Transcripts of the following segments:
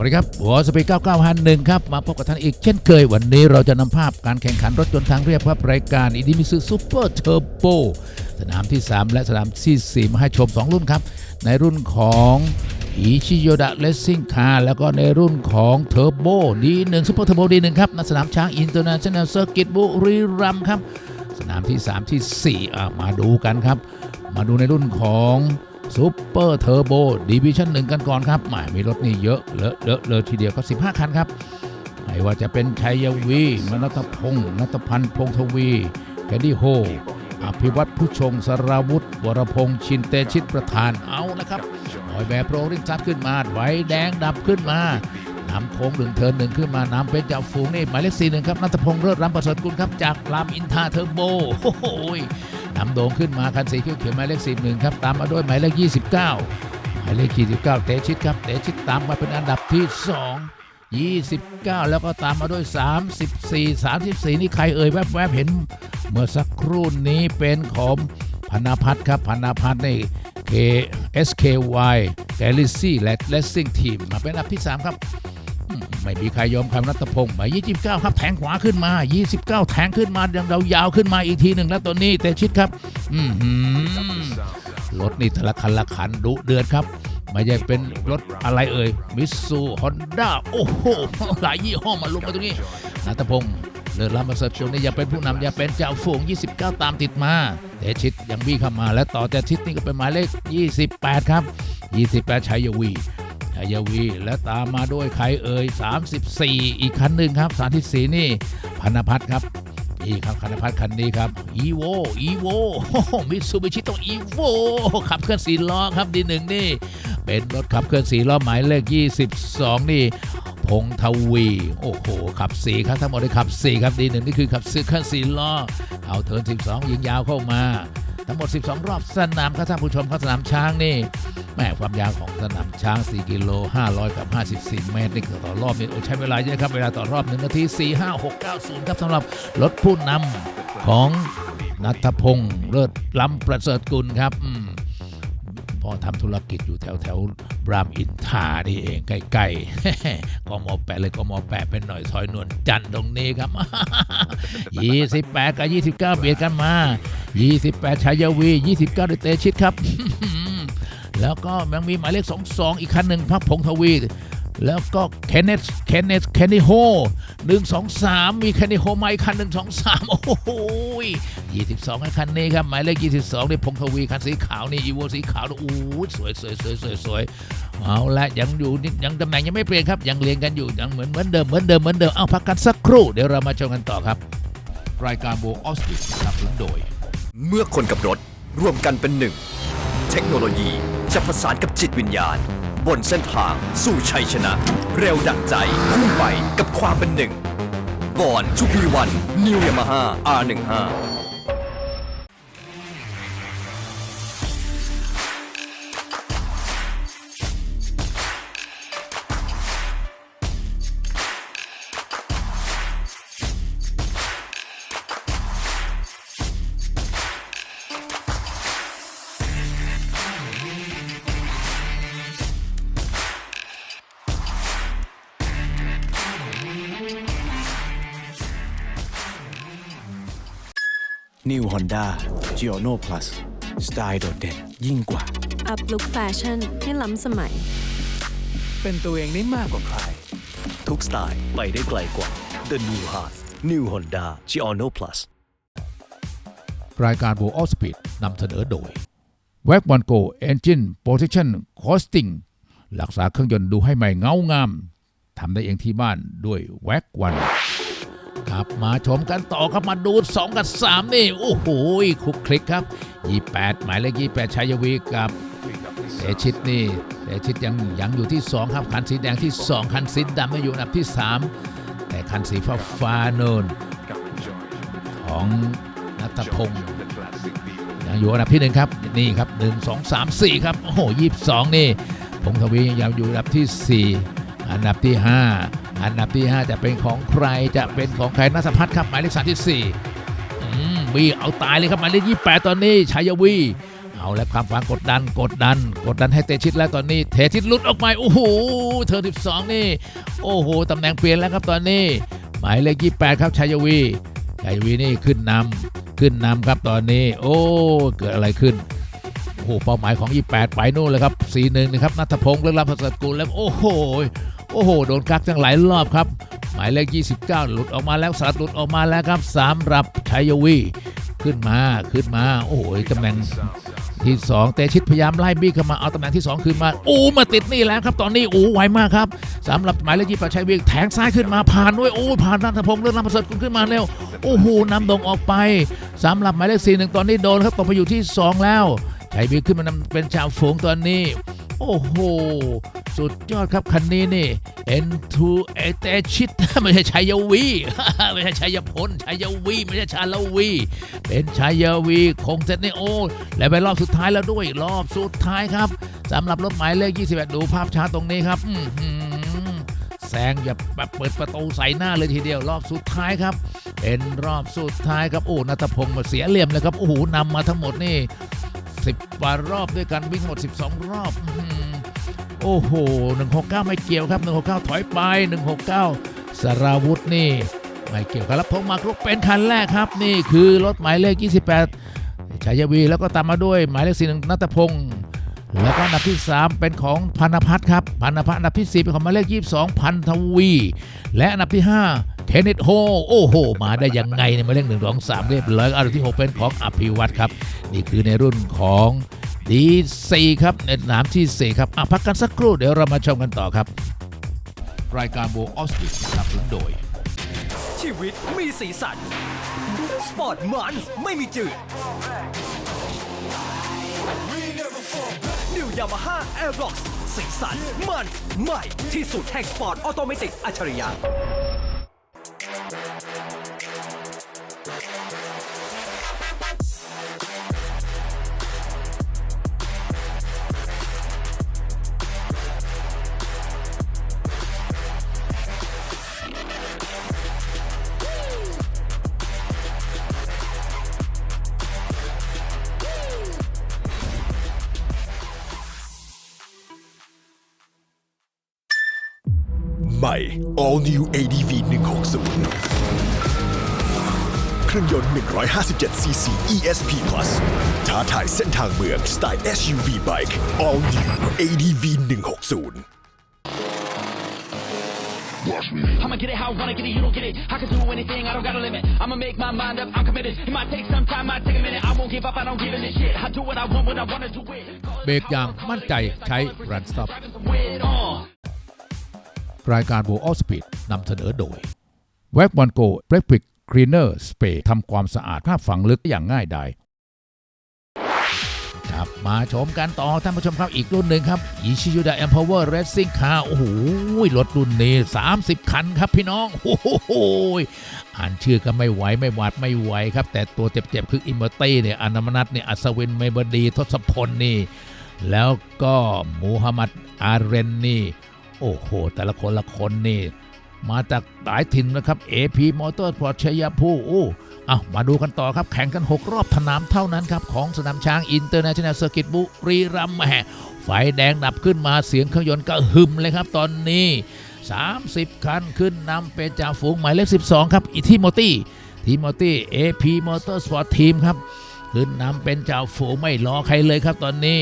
วัสดีครับหัวสปี9951ครับ มาพบกับท่านอีกเช่นเคย วันนี้เราจะนำภาพการแข่งขันรถยนต์ทางเรียบครับรายการอิดิมิซึซูเปอร์เทอร์โบสนามที่ 3 และสนามที่ 4 มาให้ชม 2 รุ่นครับ ในรุ่นของอิชิโยดะเลสซิ่งคาร์แล้วก็ในรุ่นของเทอร์โบดีหนึ่งซูเปอร์เทอร์โบดีหนึ่งครับณสนามช้างอินเตอร์เนชั่นแนลเซอร์กิตบุรีรัมย์ครับ สนามที่ 3 ที่4อะมาดูกันครับ มาดูในรุ่นของ ซูเปอร์เทอร์โบดิวิชั่นหนึ่งกันก่อนครับหมายมีรถนี่เยอะเลอะเลอะเลยทีเดียวก็ 15 คันครับไม่ว่าจะเป็นชัยวีมนัตพงศ์นัตพันธ์พงทวีแคดดี้โฮอภิวัตผู้ชงสราวุฒิวรพงษ์ชินเตชิตประธานเอาละครับหอยแบบโปรริงซับขึ้นมาไว้แดงดับขึ้นมานำโค้งหนึ่งเทินหนึ่งขึ้นมานำเป็นจ่าฝูงนี่หมายเลขสี่หนึ่งครับนัทพงศ์เลิศรำประเสริฐกุลครับจากรามอินทราเทอร์โบโอ้โห นำโด่งขึ้นมาคันสีเขียวเขียวหมายเลขสิบหนึ่งครับตามมาด้วยหมายเลขยี่สิบเก้าหมายเลขยี่สิบเก้าเตชิตครับเตชิตตามมาเป็นอันดับที่สอง29 แล้วก็ตามมาด้วย 34 34 นี่ใครเอ่ยแวบๆเห็น เมื่อสักครู่นี้เป็นของพนาพัฒน์ครับพนาพัฒน์ใน K SKY Galaxy และ Racing Team มาเป็นอันดับที่ 3 ครับ ไม่มีใครยอมคำนัตพงศ์หมาย29 ครับแทงขวาขึ้นมา 29 แทงขึ้นมายังยาวขึ้นมาอีกทีหนึ่งแล้วตัวนี้แต่ชิดครับอืรถนี่แต่ละคันละคันดุเดือดครับไม่ใช่เป็นรถอะไรเอ่ยมิสซูฮอนด้าโอ้โหหลายยี่ห้อมาลุมมาตรงนี้นัทพงศ์เลิศล้ำประเสริฐชนนี่อย่าเป็นผู้นำอย่าเป็นเจ้าฝูง 29 ตามติดมาแต่ชิดยังวิ่งเข้ามา และต่อจากชิดนี่ก็เป็นหมายเลข 28 ครับ 28ชัยวี ชยวี และตามมาด้วยใครเอ่ย 34 อีกคันหนึ่งครับ 34 นี่พันพัฒครับนี่ครับคันพัฒคันนี้ครับ e v o e v o มิตซูบิชิต้อง e v o ขับเคลื่อนสีล้อครับดีหนึ่งนี่ เป็นรถขับเคลื่อนสีล้อหมายเลข 22 นี่พงทวี โอ้โห ขับสีครับทั้งหมดได้ขับสีครับดีหนึ่งนี่คือขับซื้อเคลื่อนสีล้อเอาเทิร์น12 ยิงยาวเข้ามา ทั้งหมด 12 รอบสนามครับท่านผู้ชมครับสนามช้างนี่แม่ความยาวของสนามช้าง 4 กิโล 500 กับ 54 เมตรนี่ต่อรอบนี่โอ้ใช้เวลาเยอะครับ เวลาต่อรอบ 1 นาที 4 5 6 9 0 ครับสำหรับรถผู้นำของนัทพงศ์เลิศล้ำประเสริฐกุลครับ อืมพอทำธุรกิจอยู่แถวแถวรามอินทานี่เองใกล้ๆกมแปดเลยกมแปดเป็นหน่อยซอยนวลจันทร์ตรงนี้ครับ28กับ29เบียดกันมา28ชัยวี29ดิเตชิตครับ แล้วก็ยังมีหมายเลข22อีกคันหนึ่งพักพงทวี แล้วก็เคนเนสเคนเนสเคนนิโฮหนึ่งสองสามมีเคนนิโฮมาอีกคันหนึ่งสองสามโอ้โหยี่สิบสองคันนี้ครับ หมายเลขยี่สิบสองนี่พงษ์ทวีคันสีขาวนี่อีโวสีขาวโอ้โหสวยสวยสวยสวยสวยเอาละยังอยู่ยังตำแหน่งยังไม่เปลี่ยนครับยังเรียงกันอยู่ยังเหมือนเหมือนเดิมเหมือนเดิมเหมือนเดิมเอาพักกันสักครู่เดี๋ยวเรามาชมกันต่อครับ รายการโบออสติสนับสนุนโดย เมื่อคนกับรถร่วมกันเป็นหนึ่ง เทคโนโลยีจะประสานกับจิตวิญญาณ บนเส้นทาง สู่ชัยชนะ เร็วดั่งใจพุ่งไปกับความเป็นหนึ่งบอนทูบีวันนิวยามาฮ่า R15 New Honda g i o n o Plus สไตล์โดดเด่นยิ่งกว่า อัพลุคแฟชั่นให้ล้ำสมัย เป็นตัวเองได้มากกว่าใคร ทุกสไตล์ไปได้ไกลกว่า The New Heart New Honda g i o n o Plus รายการ w o r l Speed นำเสนอโดย w a g One Go Engine Protection Costing รักษาเครื่องยนต์ดูให้ใหม่เงางามทำได้เองที่บ้านด้วย w a g One ครับมาชมกันต่อครับมาดู2กับ3นี่โอ้โหคุกคลิกครับ28หมายเลข28ชัยวีกับเตชิตนี่เตชิตยังยังอยู่ที่2ครับคันสีแดงที่2คันสีดำไม่อยู่อันดับที่3แต่คันสีฟ้าฟ้าโนนของนัทพงศ์ยังอยู่อันดับที่หนึ่งครับนี่ครับหนึ่งสองสามสี่ครับโอ้โหยี่สิบสองนี่พงศ์ทวียังอยู่อันดับที่สี่ อันดับที่ห้าอันดับที่ห้าจะเป็นของใครจะเป็นของใครนัสพัฒน์ครับหมายเลขสามที่สี่อืมวีเอาตายเลยครับหมายเลขยี่แปดตอนนี้ชัยวีเอาแล้วความฝังกดดันกดดัน กดดันให้เตชิตแล้วตอนนี้ เทชิตลุดออกไปโอ้โหเธอ12 นี่ โอ้โหตำแหน่งเปลี่ยนแล้วครับตอนนี้ หมายเลข28 ครับชัยวีชัยวีนี่ขึ้นนำขึ้นนำครับตอนนี้ โอ้เกิดอะไรขึ้นโอ้โหเป้าหมายของ 28 ไปนู่นเลยครับ 4-1 นะครับนัทพงศ์เรื่องรำประเสกุลแล้วโอ้โห โอ้โห โดนกักทั้งหลายรอบครับ หมายเลข 29 หลุดออกมาแล้วสลัดหลุดออกมาแล้วครับสำหรับชัยวีขึ้นมาขึ้นมา โอ้โหตำแหน่งที่ 2 เตชิตพยายามไล่บี้เข้ามาเอาตำแหน่งที่ 2 ขึ้นมาโอ้มาติดนี่แล้วครับ ตอนนี้โอ้ไวมากครับสำหรับหมายเลขยี่ปชัยวีแทงซ้ายขึ้นมาผ่านด้วยโอ้ผ่านนัทพงศ์เรื่องรำประเสริฐขึ้นมาเร็วโอ้โหนำดงออกไปสำหรับหมายเลข4หนึ่งตอนนี้โดนครับตกไปอยู่ที่ 2 แล้วชัยวีขึ้นมานำเป็นชาวฝูงตอนนี้ โอ้โห สุดยอดครับคันนี้นี่ N2 เอเตชิตไม่ใช่ชัยวี ไม่ใช่ชัยพลชัยวี ไม่ใช่ชาลวี เป็นชัยวีคงเซตนี่โอ้และไปรอบสุดท้ายแล้วด้วยรอบสุดท้ายครับสำหรับรถหมายเลข 21 ดูภาพช้าตรงนี้ครับแซงอย่าแบบเปิดประตูใส่หน้าเลยทีเดียวรอบสุดท้ายครับ เป็นรอบสุดท้ายครับโอ้นัทพงศ์มาเสียเหลี่ยมเลยครับโอ้โหนำมาทั้งหมดนี่ 10กว่ารอบด้วยกันวิ่งหมด 12 รอบอื้อหือโอ้โห 169 ไม่เกี่ยวครับ 169 ถอยไป 169 สราวุธนี่ ไม่เกี่ยวกับรับพงษ์มากรุกเป็นคันแรกครับ นี่คือรถหมายเลข 28ชัยวีแล้วก็ตามมาด้วยหมายเลข41นัตพงศ์แล้วก็อันดับที่ 3 เป็นของพันธพัฒน์ครับพันธพัฒน์อันดับที่ 4 เป็นของหมายเลข 22 พันธวี และอันดับที่ 5 เคนเนตโฮโอ้โห มาได้ยังไงในมาเลข1 2 3เรียบร้อยอันดับที่ 6 เป็นของอภิวัตรครับ นี่คือในรุ่นของดีซีครับในสนามที่ 4 ครับอะพักกันสักครู่เดี๋ยวเรามาชมกันต่อครับ รายการโบออสติสนับสนุนโดย ชีวิตมีสีสัน สปอร์ตมันไม่มีจืด New Yamaha Aerox สีสันมันใหม่ที่สุดแห่งสปอร์ตออโตเมติกอัจฉริยะ ใหม่ All New ADV 160 เครื่องยนต์ 157cc ESP Plus ท้าทายเส้นทางเมืองสไตล์ SUV Bike All New ADV 160 I'ma get it how I wanna get it, you don't get it. I can do anything, I don't got a limit. I'ma make my mind up, I'm committed. It might take some time, might take a minute. I won't give up, I don't give in this shit. I do what I want when I wanna do it. เบรกอย่างมั่นใจใช้ Run Stop Win on. รายการโบออสปีดนำเสนอโดย w a g วันโกเ e ร i c Cleaner Spray ทำความสะอาดภาพฝังลึกอย่างง่ายดายครับมาชมกันต่อท่านผู้ชมครับอีกรุ่นหนึ่งครับ i s h i u d a Empower Racing Car โอ้โหรถรุ่นนี้ 30 คันครับพี่น้องโอ้โหอ่านชื่อก็ไม่ไหวไม่หวาดไม่ไหวครับ แต่ตัวเจ็บๆ คืออิมเมอร์ตี้เนี่ยอนามนัทเนี่ยอัศวินเมเบอดีทศพลนี่ แล้วก็มูฮัมหมัดอาเรนนี่ โอ้โห แต่ละคนละคนนี่ มาจากหลายถิ่นนะครับ AP Motor Sport ชัยภูมิโอ้เอามาดูกันต่อครับแข่งกัน 6 รอบสนามเท่านั้นครับ ของสนามช้างอินเตอร์เนชั่นแนลเซอร์กิตบุรีรัมย์แหมไฟแดงดับขึ้นมาเสียงเครื่องยนต์ก็หึมเลยครับตอนนี้ 30 คันขึ้นนำเป็นจ่าฝูงหมายเลข 12 ครับอิทิโมตี้ทีโมตี้ AP Motor Sport Team ครับขึ้นนำเป็นจ่าฝูงไม่รอใครเลยครับตอนนี้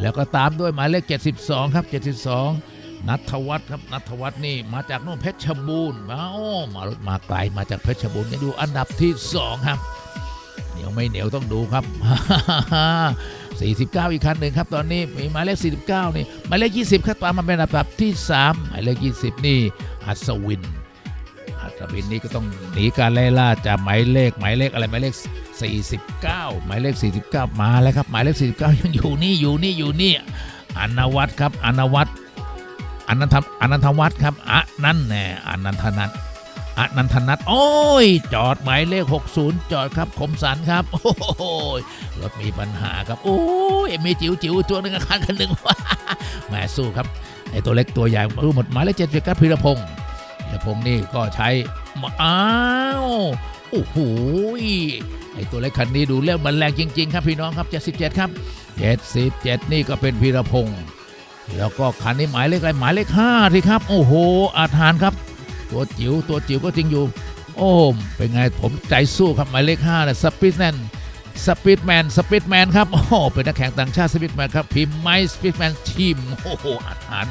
แล้วก็ตามด้วยหมายเลข 72 ครับ 72 นัทวัฒน์ครับนัทวัฒน์นี่มาจากโน่นเพชรบูรณ์มาโอ้มารถมาไกลมาจากเพชรบูรณ์ยังอยู่อันดับที่2ครับเหนียวไม่เหนียวต้องดูครับ 49 อีกคันหนึ่งครับตอนนี้มีหมายเลข 49 นี่หมายเลข 20ครับตามมาเป็นอันดับที่ 3 หมายเลข 20 นี่อัศวินอัศวินนี่ก็ต้องหนีการไล่ล่าจากหมายเลขหมายเลขอะไรหมายเลข 49 หมายเลข 49 มาแล้วครับหมายเลข 49 ยังอยู่นี่อยู่นี่อยู่นี่อนวัตครับอนวัตร อนันทอนันทวัฒน์ครับอะนั่นแน่อนันทนัทอนันทนัทโอ้ย จอดหมายเลข 60 จอดครับคมสันครับ โอ้โหรถมีปัญหาครับ โอ้ยมีจิ๋วจิ๋วตัวหนึ่งคารคันหนึ่งแหมสู้ครับไอตัวเล็กตัวใหญ่รู้หมดหมายเลขเจ็ดสิบครับพีรพงศ์พีรพงศ์นี่ก็ใช้อ้าวโอ้โหไอตัวเล็กคันนี้ดูเรื่องมันแรงจริง ๆ ครับพี่น้องครับ77ครับ77นี่ก็เป็นพีรพงศ์ แล้วก็คันนี้หมายเลขอะไรหมายเลข5ที่ครับ โอ้โห อาถานครับ ตัวจิ๋วตัวจิ๋วก็จริงอยู่ โอ้เป็นไงผมใจสู้ครับหมายเลข5นะสปิดแมนสปิดแมนสปิดแมนครับโอ้เป็นนักแข่งต่างชาติสปิดแมนครับพิมพ์ไมสปิดแมนทีมโอ้โหอาถาน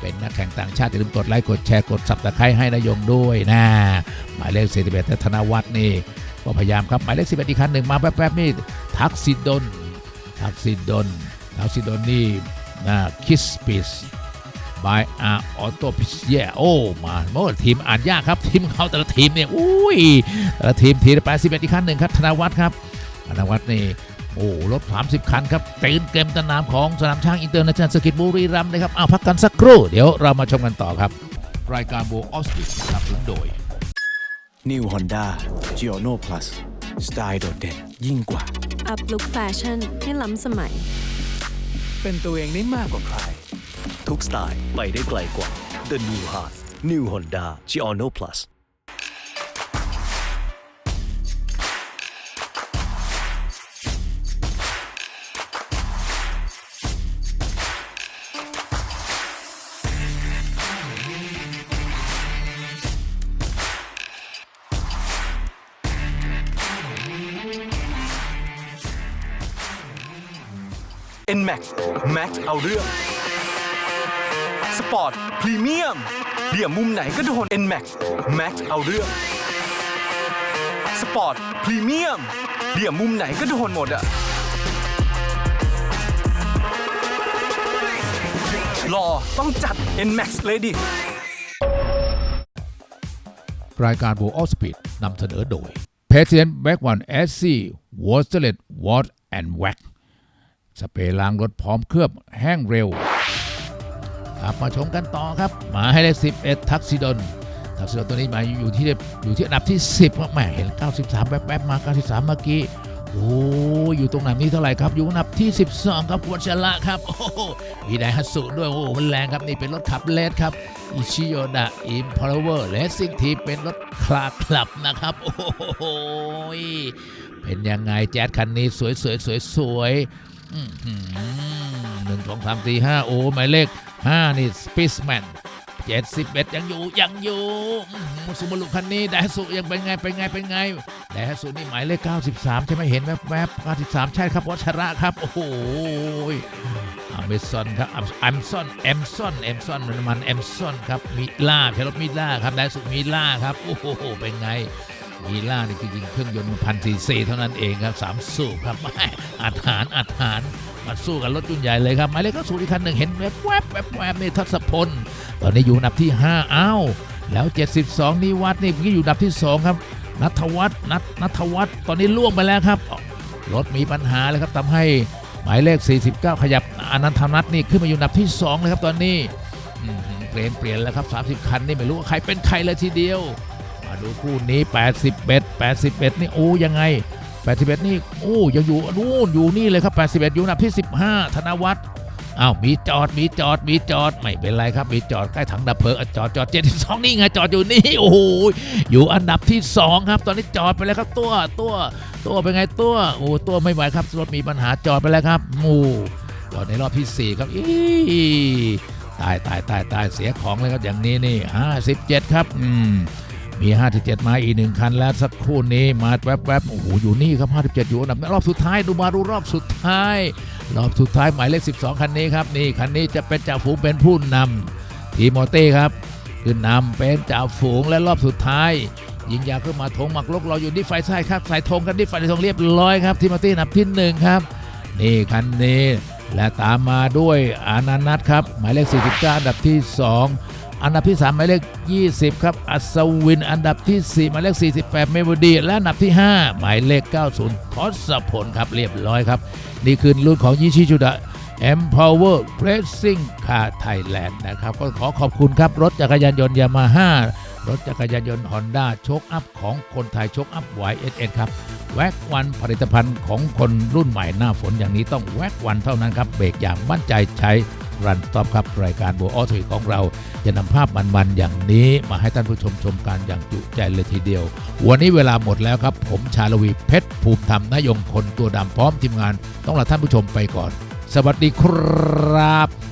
เป็นนักแข่งต่างชาติอย่าลืมกดไลค์กดแชร์กดสับตะไคร้ให้นายงด้วยนะหมายเลข41ธนวัฒน์นี่ก็พยายามครับหมายเลข11อีกคันหนึ่งมาแป๊บๆนี่ทักซิดนทักซิดนทักซิดนนี่ะคิสปิสบายอาออโตพิเชียโอ้มาโอ้ทีมอ่านยากครับ ทีมเขาแต่ละทีมเนี่ยอุ้ยแต่ละทีมทีละแปดสิบเอ็ดอีกคันหนึ่งครับธนวัฒน์ครับธนวัฒน์นี่โอ้รถ 30 คันครับตื่นเกมสนามของสนามช้างอินเตอร์เนชั่นแนลสกิตบุรีรัมย์นะครับอ้าวพักกันสักครู่ เดี๋ยวเรามาชมกันต่อครับ รายการโบออสติสนับสนุนโดย New Honda g i o n o Plus สไตล์โดดเด่นยิ่งกว่า อัพลุคแฟชั่นให้ล้ำสมัย เป็นตัวเองได้มากกว่าใคร ทุกสไตล์ไปได้ไกลกว่า The New High New Honda Giorno Plus NMAX Max เอาเรื่อง สปอร์ตพรีเมียมเดี่ยมุมไหนก็โดน NMAX Max เอาเรื่อง สปอร์ตพรีเมียมเดี่ยมุมไหนก็โดนหมดอะรอต้องจัด NMAX เลยดิ รายการ w o r l d of Speed นำเสนอโดย President Back One SC w a t e r l e t Wash and Wax สเปรย์ล้างรถพร้อมเคลือบแห้งเร็วครับมาชมกันต่อครับมาให้ได้11 ทักซิดอนทักซิดอนตัวนี้มาอยู่ที่อยู่ที่อันดับที่ 10ครับแหมเห็น 93 แป๊บๆมา 93 เมื่อกี้โอ้อยู่ตรงไหนนี้เท่าไหร่ครับ อยู่อันดับที่ 12 ครับวัชระครับโอ้โหมีไดฮัตสุด้วยโอ้โหมันแรงครับ นี่เป็นรถขับเลสครับอิชิโยดะอิมพาวเวอร์เลสซิ่งทีเป็นรถคลาคลับนะครับโอ้โหเป็นยังไงแจ๊ดคันนี้สวยสวยสวยสวย หนึ่งสองสามสี่ห้าโอ้หมายเลขห้านี่สปิสแมนเจ็ดสิบเอ็ดยังอยู่ยังอยู่สุมารุคันนี้ไดฮัตสุยังเป็นไงเป็นไงเป็นไงไดฮัตสุนี่หมายเลข93ใช่ไหมเห็นแวบแวบๆ93ใช่ครับวัชระครับ โอ้โหอเมซอนครับแอมซอนแอมซอนแอมซอนมันมันแอมซอนครับมิล่าเพลรมิล่าครับไดสุมิล่าครับโอ้โหเป็นไง มิล่านี่จริงๆเครื่องยนต์พันซีซีเท่านั้นเองครับสามสูบครับไม่อัดหารอัดหารมาสู้กับรถยุ่นใหญ่เลยครับหมายเลขก็สูตรอีกคันหนึ่งเห็นแวบแวบแวบแวบนี่ทัศพล ตอนนี้อยู่อันดับที่ 5 อ้าว แล้ว 72นี่วัดนี่เมื่อกี้อยู่อันดับที่ 2 ครับนัทวัฒน์นัทนัทวัฒน์ตอนนี้ล่วงไปแล้วครับ รถมีปัญหาเลยครับทำให้หมายเลข 49 ขยับอนันทนัทนี่ขึ้นมาอยู่อันดับที่ 2 เลยครับตอนนี้เปลี่ยนเปลี่ยนแล้วครับ 30 คันนี่ไม่รู้ว่าใครเป็นใครเลยทีเดียว ดูคู่นี้ 81 81 นี่โอ้ยังไง 81 นี่โอ้ยังอยู่นู่นอยู่นี่เลยครับ 81 อยู่อันดับที่ 15 ธนวัฒน์อ้าวมีจอดมีจอดมีจอดไม่เป็นไรครับมีจอดใกล้ถังดับเพลิงอะจอดเจอด72นี่ไงจอดอยู่นี่โอ้โหอยู่อันดับที่2ครับ ตอนนี้จอดไปแล้วครับตัวตัวตัวเป็นไงตัวโอ้ตัวไม่ไหวครับรถมีปัญหาจอดไปแล้วครับหมูจอดในรอบที่4ครับอีตายตายตายตายเสียของเลยครับอย่างนี้นี่57ครับ อืม มี 57 มาอีกหนึ่งคันแล้วสักครู่นี้มาแวบๆโอ้โหอยู่นี่ครับ 57 อยู่อันดับรอบสุดท้ายดูมาดูรอบสุดท้าย รอบสุดท้ายหมายเลข 12 คันนี้ครับนี่คันนี้จะเป็นจ่าฝูงเป็นผู้นำทีโมเต้ครับขึ้นนำเป็นจ่าฝูงและรอบสุดท้าย ยิงยาขึ้นมาธงหมักลกราอยู่ที่ไฟซ้ครับใส่ธงกันที่ไฟธงเรียบร้อยครับทีโมเต้อันดับที่หนึ่งครับนี่คันนี้และตามมาด้วยอานันนัทครับหมายเลข 49 อันดับที่ 2 อันดับที่ 3 หมายเลข 20 ครับ อัศวิน อันดับที่ 4 หมายเลข 48 เมโมดี และอันดับที่ 5 หมายเลข 90ทศพลครับเรียบร้อยครับ นี่คือรุ่นของยิชิจุดะ Empower Racing Car Thailand นะครับ ก็ขอขอบคุณครับ รถจักรยานยนต์ยามาฮ่ารถจักรยานยนต์ฮอนด้าโชคอัพของคนไทยโชคอัพ YSN ครับ แว็กวันผลิตภัณฑ์ของคนรุ่นใหม่หน้าฝนอย่างนี้ต้องแว็กวันเท่านั้นครับ เบรกอย่างมั่นใจใช้ รันต็อปครับ รายการบัวออทวีของเรา จะนำภาพมันๆอย่างนี้มาให้ท่านผู้ชมชมการอย่างจุใจเลยทีเดียว วันนี้เวลาหมดแล้วครับ ผมชาลวีเพชรภูมิธรรมนายงคนตัวดำพร้อมทีมงาน ต้องลาท่านผู้ชมไปก่อน สวัสดีครับ